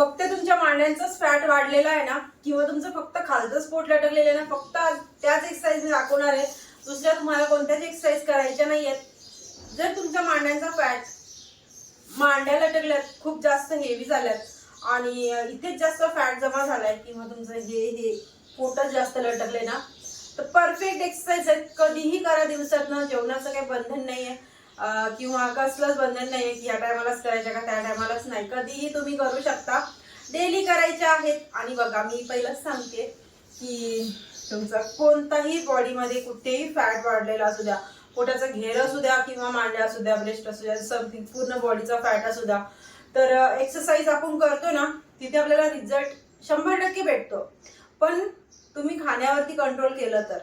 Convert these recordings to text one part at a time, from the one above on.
फक्त तुमच्या मांड्यांचाच फॅट वाढलेला आहे ना किंवा तुमचं फक्त खालचं स्पोर्ट लटकलेलं आहे ना फक्त त्याच एक्सरसाइज मी दाखवणार आहे. दुसऱ्या तुम्हाला कोणत्याच एक्सरसाइज करायच्या नाही आहेत जर तुमच्या मांड्यांचा फॅट मांड्या लटकल्यात खूप जास्त हेवी झाल्यात आणि इथेच जास्त फॅट जमा झालाय किंवा तुमचं हे हे पोटच जास्त लटकले ना तर परफेक्ट एक्सरसाइज आहे कधीही करा दिवसातनं जेवणाचं काही बंधन नाही आहे किंवा कसलंच बंधन नाहीये की या टायमालाच करायच्या का त्या टायमालाच नाही. कधीही तुम्ही करू शकता. डेली करायच्या आहेत. आणि बघा मी पहिलंच सांगते की तुमचा कोणताही बॉडीमध्ये कुठेही फॅट वाढलेला असू द्या पोटाचा घेर असू द्या किंवा मांड्या असू द्या ब्रेस्ट असू द्या समथिंग पूर्ण बॉडीचा फॅट असू द्या. तर एक्सरसाइज आपण करतो ना तिथे आपल्याला रिझल्ट शंभर टक्के भेटतो. पण तुम्ही खाण्यावरती कंट्रोल केलं तर.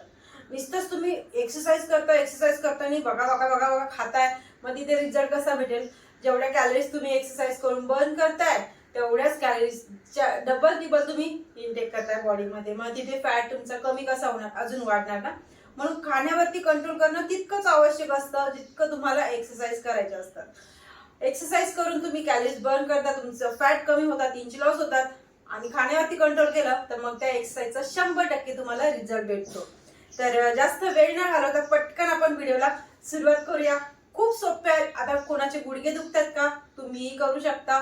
नुसतंच तुम्ही एक्सरसाइज करता एक्सरसाइज करताना बघा बघा बघा बघा खाताय. मग तिथे रिझल्ट कसा भेटेल? जेवढ्या कॅलरीज तुम्ही एक्सरसाइज करून बर्न करताय तेवढ्याच कॅलरीजच्या डबल तिबल तुम्ही इनटेक करताय बॉडीमध्ये मग तिथे फॅट तुमचा कमी कसा होणार अजून वाढणार ना? म्हणून खाण्यावरती कंट्रोल करणं तितकंच आवश्यक असतं जितकं तुम्हाला एक्सरसाइज करायचे असतात एक्सरसाइज करून तुम्ही कॅलरीज बर्न करता तुमचं फॅट कमी होतात इंच लॉस होतात. आणि खाण्यावरती कंट्रोल केलं तर मग त्या एक्सरसाइजचा शंभर टक्के तुम्हाला रिझल्ट भेटतो. तर जास्त वेळ न घालवता पटकन आपण व्हिडिओला सुरुवात करूया. खूप सोपे आहे. आता कोणाचे गुडघे दुखतात का? तुम्हीही करू शकता.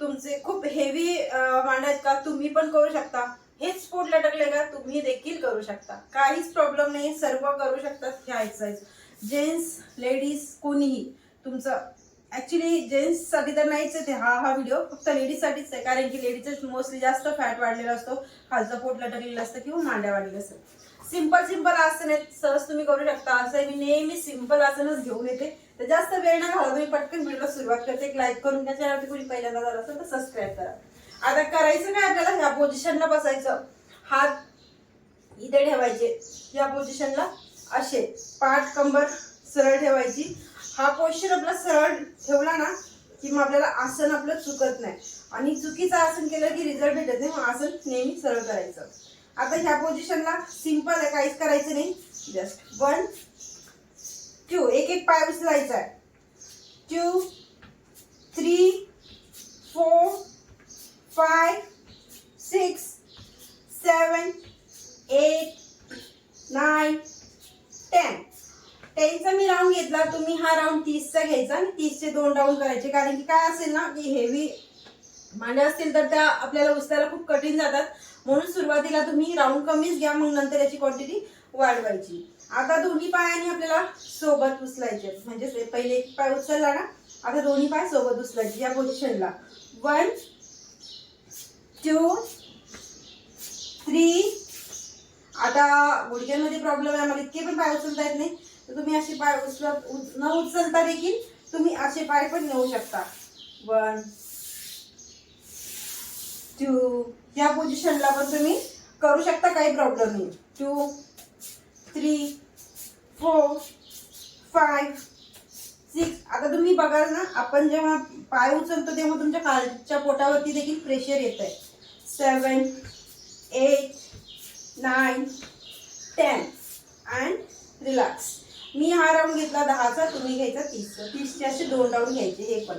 तुमचे खूप हेवी मांड आहेत का? तुम्ही पण करू शकता. हेच स्पोर्ट लटकले का? तुम्ही देखील करू शकता. काहीच प्रॉब्लेम नाही. सर्व करू शकतात ह्या एक्सरसाइज जेंट्स लेडीज कोणीही. तुमचं ॲक्च्युली जेंट्ससाठी तर नाहीच आहे हा हा व्हिडिओ फक्त लेडीजसाठीच आहे. कारण की लेडीजच मोस्टली जास्त फॅट वाढलेला असतो. खालचं पोट लटकलेलं असतं किंवा मांड्या वाढलेलं असतं सिंपल सिंपल आसन आहेत. सहज तुम्ही करू शकता. असं मी नेहमी सिंपल आसनच घेऊन येते. तर जास्त वेळ न घाला मी पटकन व्हिडिओला सुरुवात करते. एक लाईक करून त्या चॅनलवरती कोणी पहिल्यांदा झालं असेल तर सबस्क्राईब करा. आता करायचं काय आपल्याला? ह्या पोझिशनला बसायचं. हात इथे ठेवायचे. या पोझिशनला असे. पाठ कंबर सरळ ठेवायची. हा पोश्चर आपला सरळ ठेवला ना की मग आपल्याला आसन आपलं चुकत नाही. आणि चुकीचं आसन केलं की रिझल्ट भेटत नाही. मग आसन नेहमी सरळ करायचं. आता ह्या पोझिशनला सिंपल आहे काहीच करायचं नाही. जस्ट वन टू एक एक पाय उचलायचा आहे. Two three four five six seven eight nine ten टेनचा मी राऊंड घेतला. तुम्ही हा राऊंड तीसचा घ्यायचा आणि तीसचे दोन राऊंड करायचे. कारण की काय असेल ना की हेवी मांड्या असतील तर त्या आपल्याला उचलायला खूप कठीण जातात. म्हणून सुरुवातीला तुम्ही राऊंड कमीच घ्या मग नंतर याची क्वांटिटी वाढवायची. आता दोन्ही पायाने आपल्याला सोबत उचलायचे. म्हणजे पहिले एक पाय उचलला ना आता दोन्ही पाय सोबत उचलायचे या पोझिशनला वन टू थ्री आता गुडघ्यांमध्ये प्रॉब्लेम आहे मला इतके पण पाय उचलता येत नाही. तर तुम्ही असे पाय उचलत उच- न उचलता देखील तुम्ही असे पाय पण नेऊ शकता. वन टू या पोझिशनला पण तुम्ही करू शकता काही प्रॉब्लेम नाही. Two three four five six आता तुम्ही बघाल ना आपण जेव्हा पाय उचलतो तेव्हा तुमच्या खालच्या पोटावरती देखील प्रेशर येत आहे seven eight nine ten and relax मी हा राऊंड घेतला दहाचा तुम्ही घ्यायचा तीसचा. तीसचे असे दोन राऊंड घ्यायचे हे पण.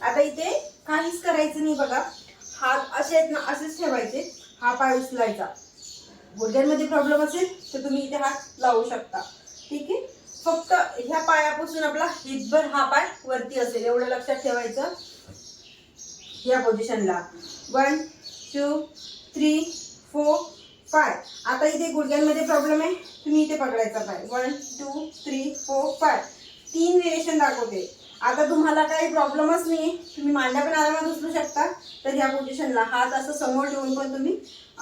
आता इथे काहीच करायचं नाही बघा. हात असे आहेत ना असेच ठेवायचे. हा पाय उचलायचा. गुडघ्यांमध्ये प्रॉब्लेम असेल तर तुम्ही इथे हात लावू शकता. ठीक आहे? फक्त ह्या पायापासून आपला हितभर हा पाय वरती असेल. एवढं लक्षात ठेवायचं. या पोझिशनला one two three four five आता इथे गुडघ्यांमध्ये प्रॉब्लेम आहे. तुम्ही इथे पकडायचा पाय. One two three four five तीन वेरिएशन दाखवते. आता तुम्हाला काही प्रॉब्लेमच नाही तुम्ही मांड्या पण आरामात उचलू शकता. तर या पोझिशनला हात असं समोर ठेवून पण तुम्ही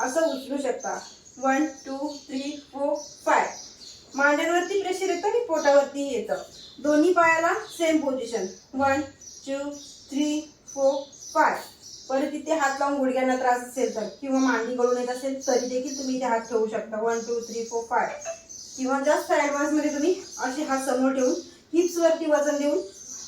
असं उचलू शकता. One two three four five मांड्यांवरती pressure येतं आणि पोटावरती येतं. दोन्ही पायाला same position one two three four five परत इथे हात लावून गुडघ्यांना त्रास असेल तर किंवा मांडी गळून येत असेल तरी देखील तुम्ही इथे हात ठेवू शकता. One two three four five किंवा जास्त ॲडव्हान्समध्ये तुम्ही असे हात समोर ठेवून हिप्सवरती वजन देऊन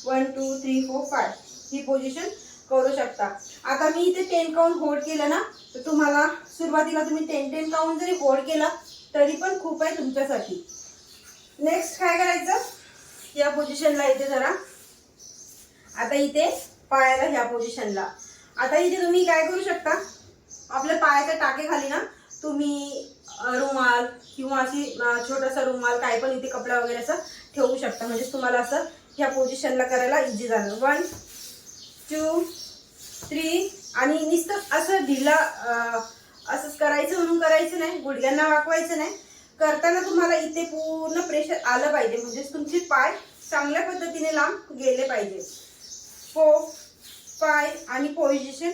one two three four five ही पोझिशन करू शकता. आता मी इथे टेन काउंट होल्ड केलं ना तर तुम्हाला सुरुवातीला तुम्ही टेन टेन काउंट जरी होल्ड केला तरी पण खूप आहे तुमच्यासाठी. नेक्स्ट काय करायचं? या पोझिशनला इथे जरा आता इथे पायाला ह्या पोझिशनला आता इथे तुम्ही काय करू शकता? आपल्या पायाच्या टाके खाली ना तुम्ही रुमाल किंवा अशी छोटासा रुमाल काय पण इथे कपडा वगैरे असं ठेवू शकता. म्हणजे तुम्हाला असं ह्या पोझिशनला करायला इझी झालं. वन टू थ्री आणि नुसतं असं ढिला असंच करायचं म्हणून करायचं नाही. गुडघ्यांना वाकवायचं नाही. करताना तुम्हाला इथे पूर्ण प्रेशर आलं पाहिजे. म्हणजेच तुमचे पाय चांगल्या पद्धतीने लांब गेले पाहिजे. पो पाय आणि पोझिशन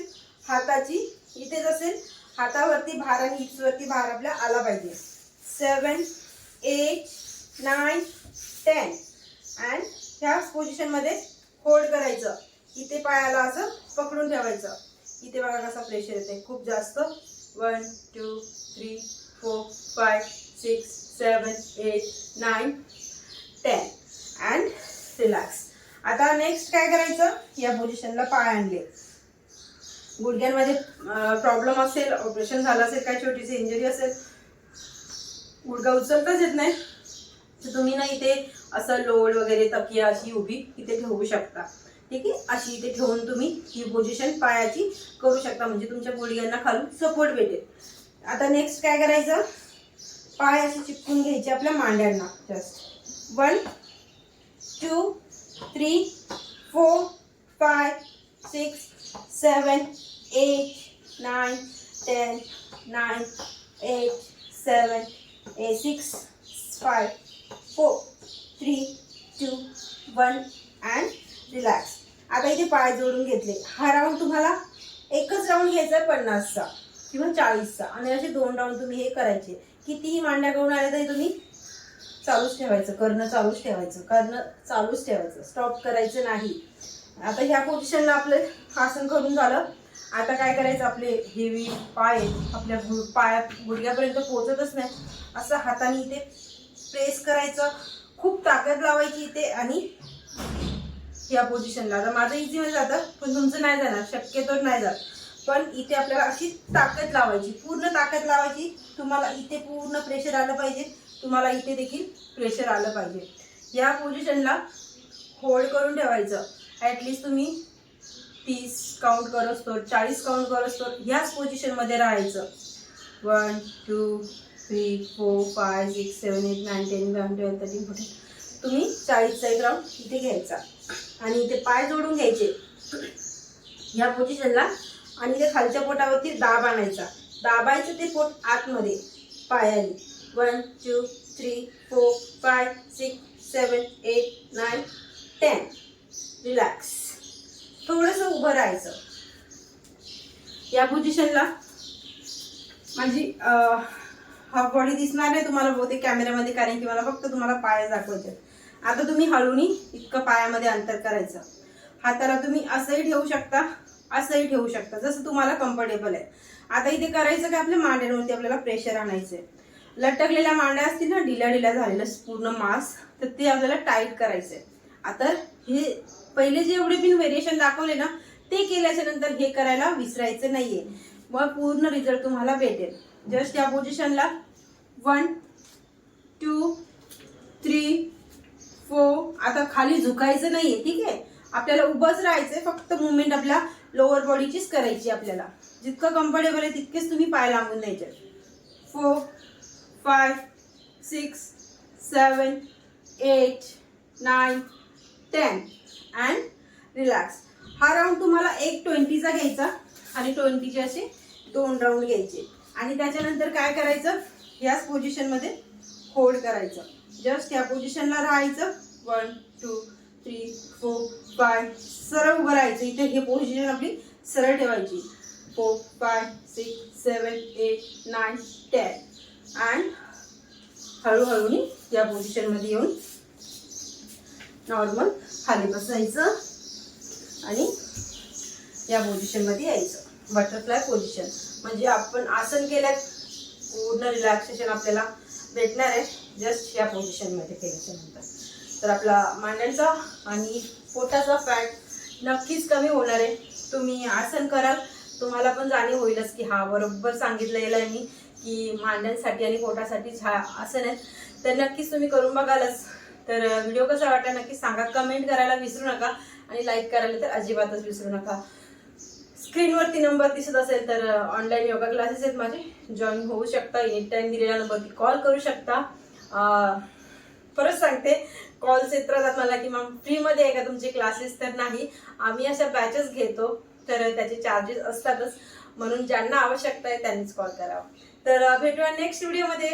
हाताची इथेच असेल हातावरती भार आणि हिप्सवरती भार आपल्या आला पाहिजे. Seven eight nine ten and ह्या पोझिशनमध्ये होल्ड करायचं. इथे पायाला असं पकडून ठेवायचं. इथे बघा कसा प्रेशर येते खूप जास्त. One two three four five six seven eight nine ten and relax आता नेक्स्ट काय करायचं? या पोझिशनला पाय आणले. गुडघ्यांमध्ये प्रॉब्लेम असेल ऑपरेशन झालं असेल काय छोटीशी इंजरी असेल गुडघा उचलताच येत नाही. तर तुम्ही ना इथे असं लोड वगैरे तकिया अशी उभी इथे ठेवू शकता. ठीक आहे? अशी इथे ठेवून तुम्ही ही पोझिशन पायाची करू शकता. म्हणजे तुमच्या गुडघ्यांना खालून सपोर्ट भेटेल. आता नेक्स्ट काय करायचं? पाय असे चिपकून घ्यायचे आपल्या मांड्यांना. Just one two three four five six seven eight nine ten nine eight seven A six five four three two one and relax आता इथे पाय जोडून घेतले. हा राऊंड तुम्हाला एकच राऊंड घ्यायचा आहे पन्नासचा किंवा चाळीसचा. आणि असे दोन राऊंड तुम्ही हे करायचे. कितीही मांड्या करून आले तरी तुम्ही चालूच ठेवायचं करणं चालूच ठेवायचं करणं चालूच ठेवायचं. स्टॉप करायचं नाही. आता ह्या पोझिशनला आपलं आसन करून झालं. आता काय करायचं आपले हेवी पाय आपल्या पाया गुडघ्यापर्यंत पोहोचतच नाही. असं हाताने इथे प्रेस करायचं. खूप ताकद लावायची इथे आणि या पोझिशनला आता माझं इझी मध्ये जातं पण तुमचं नाही जाणार. शक्यतो नाही जात. पण इथे आपल्याला अशी ताकद लावायची पूर्ण ताकद लावायची तुम्हाला इथे पूर्ण प्रेशर आलं पाहिजे. तुम्हाला इथे देखील प्रेशर आलं पाहिजे. या पोझिशनला होल्ड करून ठेवायचं. ॲटलिस्ट तुम्ही तीस काउंट करत असतो चाळीस काउंट करत असतो. ह्याच पोझिशनमध्ये राहायचं. One two three four five six seven eight nine ten ग्राम ट्वेल्व थर्टीन फोर्टीन तुम्ही चाळीसचा एक ग्राम इथे घ्यायचा. आणि इथे पाय जोडून घ्यायचे. ह्या पोझिशनला आणि ते खालच्या पोटावरती दाब आणायचा. दाबायचं ते पोट आतमध्ये पायाने. One two three four five six seven eight nine ten relax थोडंसं उभं राहायचं. या पोझिशनला माझी हाफ बॉडी दिसणार नाही तुम्हाला बहुतेक कॅमेऱ्यामध्ये कारण की मला फक्त तुम्हाला पाय दाखवायचे आता तुम्ही हळूनी इतकं पायामध्ये अंतर करायचं. हाताला तुम्ही असंही ठेवू शकता असंही ठेवू शकता जसं तुम्हाला कम्फर्टेबल आहे. आता इथे करायचं काय? आपल्या मांड्यांवरती आपल्याला प्रेशर आणायचं आहे लटकलेल्या मांड्या असतील ना ढिल्या ढिल्या झालेलं पूर्ण मास तर ते आपल्याला टाईट करायचं आहे आता हे पहिले जे एवढे पण व्हेरिएशन दाखवले ना ते केल्याच्यानंतर हे करायला विसरायचं नाहीये. मग पूर्ण रिझल्ट तुम्हाला भेटेल. जस्ट या पोझिशनला वन टू थ्री फोर आता खाली झुकायचं नाहीये ठीक आहे? आपल्याला उभंच राहायचंय फक्त मुवमेंट आपल्या लोअर बॉडीचीच करायची आपल्याला. जितकं कम्फर्टेबल आहे तितकेच तुम्ही पाय लांबून द्यायचे four five six seven eight nine ten and relax हा राऊंड तुम्हाला एक ट्वेंटीचा घ्यायचा आणि ट्वेंटीचे असे दोन राऊंड घ्यायचे. आणि त्याच्यानंतर काय करायचं? याच पोझिशनमध्ये होल्ड करायचं. जस्ट या पोझिशनला राहायचं. One two three four five सरळ उभं राहायचं. इथे हे पोझिशन आपली सरळ ठेवायची. Four five six seven eight nine ten and हळूहळूनी या पोझिशनमध्ये येऊन नॉर्मल खाली बसायचं आणि या पोझिशनमध्ये यायचं. बटरफ्लाय पोझिशन म्हणजे आपण आसन केल्यात पूर्ण रिलॅक्सेशन आपल्याला भेटणार आहे. जस्ट या पोझिशनमध्ये केल्याच्यानंतर तर आपला मांड्यांचा आणि पोटाचा फॅट नक्कीच कमी होणार आहे. तुम्ही आसन कराल तुम्हाला पण जाणीव होईलच की हा बरोबर सांगितलेलं आहे मी की मांड्यांसाठी आणि पोटासाठीच हा आसन आहे. तर नक्कीच तुम्ही करून बघालच. तर व्हिडिओ कसा वाटला नक्की सांगा. कमेंट करायला विसरू नका आणि लाईक करायला तर अजिबातच विसरू नका. स्क्रीनवरती नंबर दिसत असेल तर ऑनलाईन योगा क्लासेस आहेत माझे. जॉईन होऊ शकता एनी टाईम दिलेल्या नंबरवरती कॉल करू शकता. परत सांगते कॉल्स येत राहतात मला की मग फ्रीमध्ये आहे का तुमचे क्लासेस तर नाही. आम्ही अशा बॅचेस घेतो तर त्याचे चार्जेस असतातच. म्हणून ज्यांना आवश्यकता आहे त्यांनीच कॉल करावा. तर भेटूया नेक्स्ट व्हिडिओमध्ये